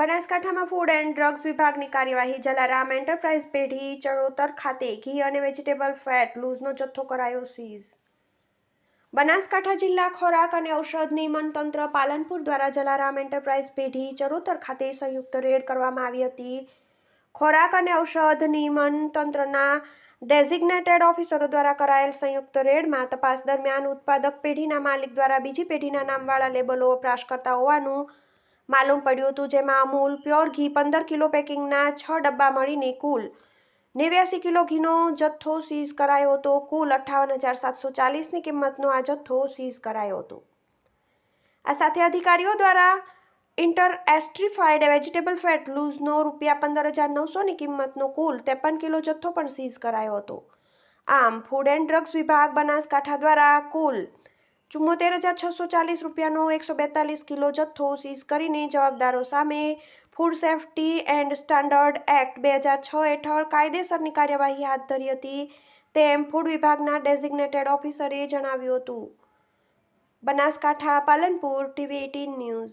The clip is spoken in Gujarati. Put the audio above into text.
બનાસકાંઠામાં ફૂડ એન્ડ ડ્રગ્સ વિભાગની કાર્યવાહી જલારામ એન્ટરપ્રાઇઝ પેઢી ચરોતર ખાતે ઘી અને વેજીટેબલ ફેટ લૂઝનો જથ્થો કરાયો સીઝ. બનાસકાંઠા જિલ્લા ખોરાક અને ઔષધ નિયમન તંત્ર પાલનપુર દ્વારા જલારામ એન્ટરપ્રાઇઝ પેઢી ચરોતર ખાતે સંયુક્ત રેડ કરવામાં આવી હતી. ખોરાક અને ઔષધ નિયમન તંત્રના ડેઝિગ્નેટેડ ઓફિસરો દ્વારા કરાયેલ સંયુક્ત રેડમાં તપાસ દરમિયાન ઉત્પાદક પેઢીના માલિક દ્વારા બીજી પેઢીના નામવાળા લેબલો વપરાશ કરતા હોવાનું માલુમ પડ્યું હતું જેમાં અમૂલ પ્યોર ઘી પંદર કિલો પેકિંગના છ ડબ્બા મળીને કુલ નેવ્યાસી કિલો ઘીનો જથ્થો સીઝ કરાયો હતો. કુલ અઠ્ઠાવન હજાર સાતસો ચાલીસની કિંમતનો આ જથ્થો સીઝ કરાયો હતો. આ સાથે અધિકારીઓ દ્વારા ઇન્ટર એસ્ટ્રીફાઈડ વેજીટેબલ ફેટ લૂઝનો રૂપિયા પંદર હજાર નવસોની કિંમતનો કુલ ત્રેપન કિલો જથ્થો પણ સીઝ કરાયો હતો. આમ, ફૂડ એન્ડ ડ્રગ્સ વિભાગ બનાસકાંઠા દ્વારા કુલ ચુમ્મોતેર હજાર છસો ચાલીસ રૂપિયાનો એકસો બેતાલીસ કિલો જથ્થો સીઝ કરીને જવાબદારો સામે food safety and standard act બે હજાર છ હેઠળ કાયદેસરની કાર્યવાહી હાથ ધરી હતી તેમ ફૂડ વિભાગના ડેઝિગ્નેટેડ ઓફિસરે જણાવ્યું હતું. Banaskantha Palanpur TV eighteen news.